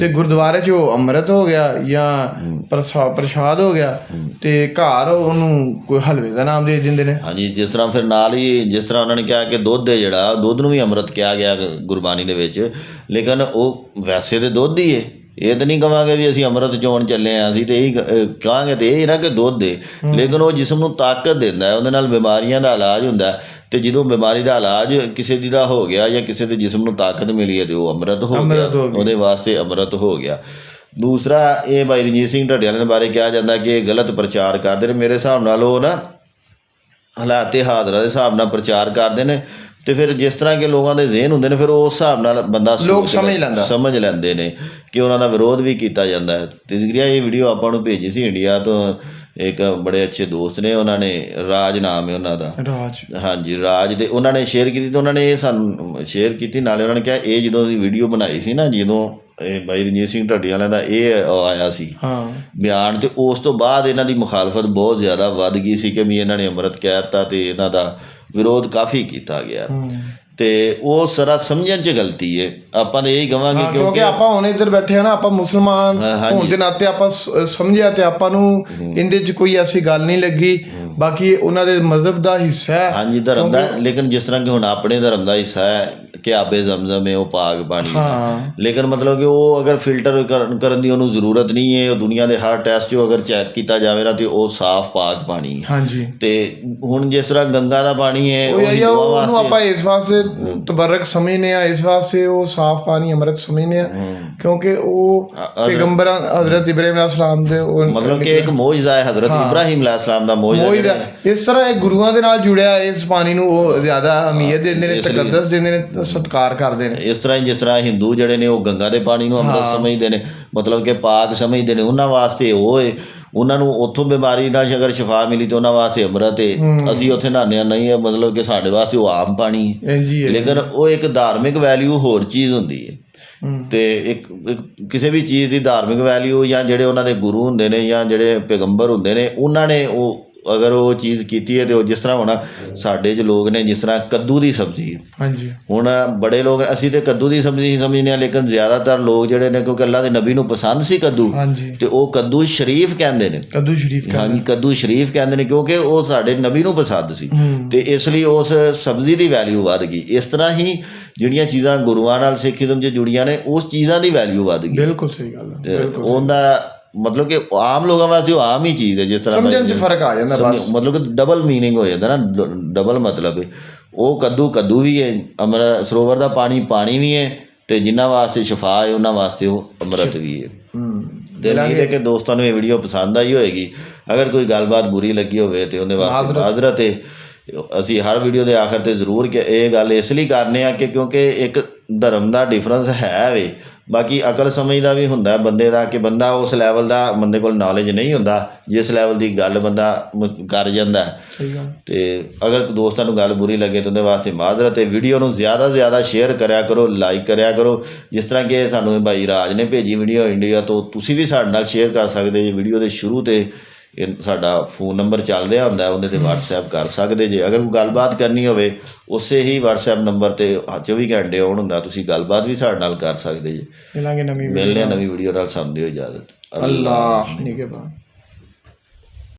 ਤੇ ਗੁਰਦੁਆਰੇ 'ਚ ਉਹ ਅੰਮ੍ਰਿਤ ਹੋ ਗਿਆ ਜਾਂ ਪ੍ਰਸਾ- ਪ੍ਰਸ਼ਾਦ ਹੋ ਗਿਆ ਤੇ ਘਰ ਉਹਨੂੰ ਕੋਈ ਹਲਵੇ ਦਾ ਨਾਮ ਦੇ ਦਿੰਦੇ ਨੇ।
ਹਾਂਜੀ ਜਿਸ ਤਰ੍ਹਾਂ ਫਿਰ ਨਾਲ ਹੀ ਜਿਸ ਤਰ੍ਹਾਂ ਉਹਨਾਂ ਨੇ ਕਿਹਾ ਕਿ ਦੁੱਧ ਹੈ ਜਿਹੜਾ ਦੁੱਧ ਨੂੰ ਵੀ ਅੰਮ੍ਰਿਤ ਕਿਹਾ ਗਿਆ ਗੁਰਬਾਣੀ ਦੇ ਵਿੱਚ ਲੇਕਿਨ ਉਹ ਵੈਸੇ ਤੇ ਦੁੱਧ ਹੀ ਹੈ। ਇਹ ਤਾਂ ਨਹੀਂ ਕਵਾਂਗੇ ਵੀ ਅਸੀਂ ਅੰਮ੍ਰਿਤ ਚੋਣ ਚੱਲੇ ਆ ਅਸੀਂ ਤੇ ਇਹੀ ਕਹਾਂਗੇ ਤੇ ਇਹ ਨਾ ਕਿ ਦੁੱਧ ਹੈ। ਲੇਕਿਨ ਉਹ ਜਿਸਮ ਨੂੰ ਤਾਕਤ ਦਿੰਦਾ ਹੈ ਉਹਦੇ ਨਾਲ ਬਿਮਾਰੀਆਂ ਦਾ ਇਲਾਜ ਹੁੰਦਾ ਤੇ ਜਦੋਂ ਬਿਮਾਰੀ ਦਾ ਇਲਾਜ ਕਿਸੇ ਦੀ ਦਾ ਹੋ ਗਿਆ ਜਾਂ ਕਿਸੇ ਦੇ ਜਿਸਮ ਨੂੰ ਤਾਕਤ ਮਿਲੀ ਹੈ ਤੇ ਉਹ ਅੰਮ੍ਰਿਤ ਹੋ ਗਿਆ
ਅੰਮ੍ਰਿਤ ਹੋ ਗਿਆ।
ਉਹਦੇ ਵਾਸਤੇ ਅੰਮ੍ਰਿਤ ਹੋ ਗਿਆ। ਦੂਸਰਾ ਇਹ ਭਾਈ ਰਣਜੀਤ ਸਿੰਘ ਢੱਡਿਆਲ ਦੇ ਬਾਰੇ ਕਿਹਾ ਜਾਂਦਾ ਕਿ ਇਹ ਗਲਤ ਪ੍ਰਚਾਰ ਕਰਦੇ ਨੇ। ਮੇਰੇ ਹਿਸਾਬ ਨਾਲ ਉਹ ਨਾ ਹਾਲਾਤੇ ਹਾਜ਼ਰਾ ਦੇ ਹਿਸਾਬ ਨਾਲ ਪ੍ਰਚਾਰ ਕਰਦੇ ਨੇ। ਤੇ ਫਿਰ ਜਿਸ ਤਰ੍ਹਾਂ ਕਿ ਲੋਕਾਂ ਦੇ ਜ਼ਿਹਨ ਹੁੰਦੇ ਨੇ ਫਿਰ ਉਸ ਹਿਸਾਬ ਨਾਲ ਬੰਦਾ
ਲੋਕ
ਸੋਚ
ਸਮਝ ਲੈਂਦਾ।
ਸਮਝ ਲੈਂਦੇ ਨੇ ਕਿ ਉਹਨਾਂ ਦਾ ਵਿਰੋਧ ਵੀ ਕੀਤਾ ਜਾਂਦਾ ਹੈ। ਤੇ ਜ਼ਿਕਰੀਆ ਇਹ ਵੀਡੀਓ ਆਪਾਂ ਨੂੰ ਭੇਜੀ ਸੀ ਇੰਡੀਆ ਤੋਂ। ਇੱਕ ਬੜੇ ਅੱਛੇ ਦੋਸਤ ਨੇ ਉਹਨਾਂ ਨੇ ਰਾਜ ਨਾਮ ਹੈ ਉਹਨਾਂ ਦਾ।
ਰਾਜ।
ਹਾਂਜੀ ਰਾਜ ਦੇ ਉਹਨਾਂ ਨੇ ਸ਼ੇਅਰ ਕੀਤੀ ਤੇ ਉਹਨਾਂ ਨੇ ਇਹ ਸਾਨੂੰ ਸ਼ੇਅਰ ਕੀਤੀ। ਨਾਲੇ ਉਹਨਾਂ ਨੇ ਕਿਹਾ ਇਹ ਜਦੋਂ ਦੀ ਵੀਡੀਓ ਬਣਾਈ ਸੀ ਨਾ ਜਦੋਂ ਇਹ ਬਾਈ ਰਣਜੀਤ ਸਿੰਘ ਢੱਡੀ ਵਾਲਿਆਂ ਦਾ ਇਹ ਆਇਆ ਸੀ।
ਹਾਂ।
ਬਿਆਨ ਤੇ ਉਸ ਤੋਂ ਬਾਅਦ ਇਹਨਾਂ ਦੀ ਮੁਖਾਲਫਤ ਬਹੁਤ ਜ਼ਿਆਦਾ ਵੱਧ ਗਈ ਸੀ ਕਿ ਵੀ ਇਹਨਾਂ ਨੇ ਅੰਮ੍ਰਿਤ ਕਹਿ ਦਿੱਤਾ ਤੇ ਇਹਨਾਂ ਦਾ ਵਿਰੋਧ ਕਾਫੀ ਕੀਤਾ ਗਿਆ। ਤੇ ਉਹ ਸਰਾ ਸਮਝਣ 'ਚ ਗਲਤੀ ਹੈ ਆਪਾਂ ਤਾਂ ਇਹੀ ਕਵਾਂਗੇ
ਹਾਂ, ਕਿਉਂਕਿ
ਕਿਉਂਕਿ
ਆਪਾਂ ਹੁਣ ਇੱਧਰ ਬੈਠੇ ਆ ਨਾ ਆਪਾਂ ਮੁਸਲਮਾਨ। ਹੋਣ ਦੇ ਨਾਤੇ ਆਪਾਂ ਸਮਝਿਆ ਤੇ ਆਪਾਂ ਨੂੰ ਇਹਦੇ 'ਚ ਕੋਈ ਐਸੀ ਗੱਲ ਨਹੀਂ ਲੱਗੀ। ਬਾਕੀ ਉਹਨਾਂ ਦੇ ਮਜ਼ਹਬ ਦਾ ਹਿੱਸਾ ਹੈ।
ਹਾਂਜੀ ਧਰਮ ਦਾ ਲੇਕਿਨ ਜਿਸ ਤਰ੍ਹਾਂ ਕਿ ਹੁਣ ਆਪਣੇ ਧਰਮ ਦਾ ਹਿੱਸਾ ਹੈ ਕਿ ਆਬੇ ਜ਼ਮਜ਼ਮ ਹੈ ਉਹ ਪਾਕ ਪਾਣੀ ਹੈ। ਲੇਕਿਨ ਮਤਲਬ ਕਿ ਉਹ ਅਗਰ ਫਿਲਟਰ ਕਰਨ ਕਰਨ ਦੀ ਉਹਨੂੰ ਜ਼ਰੂਰਤ ਨਹੀਂ ਹੈ ਉਹ ਦੁਨੀਆ ਦੇ ਹਰ ਟੈਸਟ 'ਚੋਂ ਅਗਰ ਚੈੱਕ ਕੀਤਾ ਜਾਵੇ ਨਾ ਤੇ ਉਹ ਸਾਫ਼ ਪਾਕ ਪਾਣੀ ਹੈ।
ਹਾਂਜੀ।
ਤੇ ਹੁਣ ਜਿਸ ਤਰ੍ਹਾਂ ਗੰਗਾ ਦਾ ਪਾਣੀ ਹੈ
ਉਹਨੂੰ ਆਪਾਂ ਇਸ ਵਾਸਤੇ ਤਬਰਕ ਸਮਝਨੇ ਆ ਇਸ ਵਾਸਤੇ ਉਹ ਸਾਫ਼ ਪਾਣੀ ਅੰਮ੍ਰਿਤ ਸਮਝਨੇ ਆ ਕਿਉਂਕਿ ਉਹ ਪੈਗੰਬਰਾਂ ਹਜ਼ਰਤ ਇਬਰਾਹਿਮ ਅਲੈਹਿਸਲਾਮ ਦੇ ਉਹ
ਮਤਲਬ ਕਿ ਇੱਕ ਮੋਜਜ਼ਾ ਹੈ ਹਜ਼ਰਤ ਇਬਰਾਹੀਮ ਅਲੈਹਿਸਲਾਮ ਦਾ ਮੋਜਜ਼ਾ
ਇਸ ਤਰ੍ਹਾਂ ਇਹ ਗੁਰੂਆਂ ਦੇ ਨਾਲ ਜੁੜਿਆ ਇਸ ਪਾਣੀ ਨੂੰ ਉਹ ਜ਼ਿਆਦਾ ਅਹਿਮੀਅਤ ਦਿੰਦੇ ਨੇ ਤਕੱਦਸ ਦਿੰਦੇ ਨੇ। ਸਤਿਕਾਰ ਕਰਦੇ ਨੇ।
ਇਸ ਤਰ੍ਹਾਂ ਹੀ ਜਿਸ ਤਰ੍ਹਾਂ ਹਿੰਦੂ ਜਿਹੜੇ ਨੇ ਉਹ ਗੰਗਾ ਦੇ ਪਾਣੀ ਨੂੰ ਅੰਮ੍ਰਿਤ ਸਮਝਦੇ ਨੇ ਮਤਲਬ ਕਿ ਪਾਕ ਸਮਝਦੇ ਨੇ ਉਹਨਾਂ ਵਾਸਤੇ ਉਹ ਹੈ ਉਹਨਾਂ ਨੂੰ ਉੱਥੋਂ ਬਿਮਾਰੀ ਦਾ ਅਗਰ ਸ਼ਿਫਾ ਮਿਲੀ ਤੇ ਉਹਨਾਂ ਵਾਸਤੇ ਅੰਮ੍ਰਿਤ ਹੈ। ਅਸੀਂ ਉੱਥੇ ਹਾਂ ਨਹੀਂ ਹੈ ਮਤਲਬ ਕਿ ਸਾਡੇ ਵਾਸਤੇ ਉਹ ਆਮ ਪਾਣੀ ਹੈ ਲੇਕਿਨ ਉਹ ਇੱਕ ਧਾਰਮਿਕ ਵੈਲਿਊ ਹੋਰ ਚੀਜ਼ ਹੁੰਦੀ ਹੈ। ਤੇ ਇੱਕ ਕਿਸੇ ਵੀ ਚੀਜ਼ ਦੀ ਧਾਰਮਿਕ ਵੈਲਿਊ ਜਾਂ ਜਿਹੜੇ ਉਹਨਾਂ ਦੇ ਗੁਰੂ ਹੁੰਦੇ ਨੇ ਜਾਂ ਜਿਹੜੇ ਪੈਗੰਬਰ ਹੁੰਦੇ ਨੇ ਉਹਨਾਂ ਨੇ ਉਹ ਅਗਰ ਉਹ ਚੀਜ਼ ਕੀਤੀ ਹੈ ਤੇ ਉਹ ਜਿਸ ਤਰ੍ਹਾਂ ਹੁਣ ਸਾਡੇ ਚ ਲੋਕ ਨੇ ਜਿਸ ਤਰ੍ਹਾਂ ਕੱਦੂ ਦੀ ਸਬਜ਼ੀ।
ਹਾਂਜੀ।
ਹੁਣ ਬੜੇ ਲੋਕ ਅਸੀਂ ਤੇ ਕੱਦੂ ਦੀ ਸਬਜ਼ੀ ਹੀ ਸਮਝਦੇ ਹਾਂ ਲੇਕਿਨ ਜ਼ਿਆਦਾਤਰ ਲੋਕ ਜਿਹੜੇ ਨੇ ਕਿਉਂਕਿ ਅੱਲਾ ਦੇ ਨਬੀ ਨੂੰ ਪਸੰਦ ਸੀ ਕੱਦੂ ਤੇ ਉਹ ਕੱਦੂ ਸ਼ਰੀਫ ਕਹਿੰਦੇ ਨੇ।
ਕਦੂ ਸ਼ਰੀਫ
ਹਾਂਜੀ ਕੱਦੂ ਸ਼ਰੀਫ ਕਹਿੰਦੇ ਨੇ ਕਿਉਂਕਿ ਉਹ ਸਾਡੇ ਨਬੀ ਨੂੰ ਪਸੰਦ ਸੀ। ਤੇ ਇਸ ਲਈ ਉਸ ਸਬਜ਼ੀ ਦੀ ਵੈਲਿਊ ਵੱਧ ਗਈ। ਇਸ ਤਰ੍ਹਾਂ ਹੀ ਜਿਹੜੀਆਂ ਚੀਜ਼ਾਂ ਗੁਰੂਆਂ ਨਾਲ ਸਿੱਖੀਜ਼ਮ 'ਚ ਜੁੜੀਆਂ ਨੇ ਉਸ ਚੀਜ਼ਾਂ ਦੀ ਵੈਲਿਊ ਵੱਧ ਗਈ।
ਬਿਲਕੁਲ ਸਹੀ ਗੱਲ ਹੈ
ਉਹਦਾ ਮਤਲਬ ਕਿ ਆਮ ਲੋਕਾਂ ਵਾਸਤੇ ਉਹ ਆਮ ਹੀ ਚੀਜ਼ ਹੈ ਜਿਸ ਤਰ੍ਹਾਂ
ਸਮਝਣ 'ਚ ਫ਼ਰਕ ਆ ਜਾਂਦਾ ਬਸ।
ਮਤਲਬ ਕਿ ਡਬਲ ਮੀਨਿੰਗ ਹੋ ਜਾਂਦਾ ਨਾ ਡਬਲ ਮਤਲਬ ਹੈ। ਉਹ ਕੱਦੂ ਕੱਦੂ ਵੀ ਹੈ ਅਮਰ ਸਰੋਵਰ ਦਾ ਪਾਣੀ ਪਾਣੀ ਵੀ ਹੈ ਤੇ ਜਿਨ੍ਹਾਂ ਵਾਸਤੇ ਸਫਾ ਹੈ ਉਹਨਾਂ ਵਾਸਤੇ ਉਹ ਅਮਰਤ ਵੀ ਹੈ।
ਹੂੰ
ਦਿਲਾਂਗੇ ਕਿ ਦੋਸਤਾਂ ਨੂੰ ਇਹ ਵੀਡੀਓ ਪਸੰਦ ਆਈ ਹੋਏਗੀ। ਅਗਰ ਕੋਈ ਗੱਲਬਾਤ ਬੁਰੀ ਲੱਗੀ ਹੋਵੇ ਤੇ ਉਹਦੇ ਵਾਸਤੇ ਮਾਜ਼ਰਤ ਹੈ। ਅਸੀਂ ਹਰ ਵੀਡੀਓ ਦੇ ਆਖਰ ਤੇ ਜ਼ਰੂਰ ਕਿ ਇਹ ਗੱਲ ਇਸ ਲਈ ਕਰਨੇ ਆ ਕਿ ਕਿਉਂਕਿ ਇੱਕ ਧਰਮ ਦਾ ਡਿਫਰੈਂਸ ਹੈ ਵੇ। ਬਾਕੀ ਅਕਲ ਸਮਝ ਦਾ ਵੀ ਹੁੰਦਾ ਬੰਦੇ ਦਾ ਕਿ ਬੰਦਾ ਉਸ ਲੈਵਲ ਦਾ ਬੰਦੇ ਕੋਲ ਨੌਲੇਜ ਨਹੀਂ ਹੁੰਦਾ ਜਿਸ ਲੈਵਲ ਦੀ ਗੱਲ ਬੰਦਾ ਕਰ ਜਾਂਦਾ ਤੇ ਅਗਰ ਦੋਸਤਾਂ ਨੂੰ ਗੱਲ ਬੁਰੀ ਲੱਗੇ ਤਾਂ ਉਹਦੇ ਵਾਸਤੇ ਮਾਜ਼ਰਤ ਹੈ ਵੀਡੀਓ ਨੂੰ ਜ਼ਿਆਦਾ ਤੋਂ ਜ਼ਿਆਦਾ ਸ਼ੇਅਰ ਕਰਿਆ ਕਰੋ ਲਾਈਕ ਕਰਿਆ ਕਰੋ। ਜਿਸ ਤਰ੍ਹਾਂ ਕਿ ਸਾਨੂੰ ਭਾਈ ਰਾਜ ਨੇ ਭੇਜੀ ਵੀਡੀਓ ਇੰਡੀਆ ਤੋਂ ਤੁਸੀਂ ਵੀ ਸਾਡੇ ਨਾਲ ਸ਼ੇਅਰ ਕਰ ਸਕਦੇ ਜੀ ਵੀਡੀਓ ਦੇ ਸ਼ੁਰੂ ਤੇ। ਇਹ ਸਾਡਾ ਫੋਨ ਨੰਬਰ ਚੱਲ ਰਿਹਾ ਹੁੰਦਾ ਉਹਦੇ ਤੇ WhatsApp ਕਰ ਸਕਦੇ ਜੇ। ਅਗਰ ਕੋਈ ਗੱਲਬਾਤ ਕਰਨੀ ਹੋਵੇ ਉਸੇ ਹੀ WhatsApp ਨੰਬਰ ਤੇ 24 ਘੰਟੇ ਆਨ ਹੁੰਦਾ। ਤੁਸੀਂ ਗੱਲਬਾਤ ਵੀ ਸਾਡੇ ਨਾਲ ਕਰ ਸਕਦੇ ਜੀ।
ਮਿਲਾਂਗੇ ਨਵੀਂ
ਮਿਲਨੇ ਨਵੀਂ ਵੀਡੀਓ ਨਾਲ। ਸਾਨੂੰ ਦਿਓ ਇਜਾਜ਼ਤ।
ਅੱਲਾਹ ਨਿਗਹਿਬਾਨ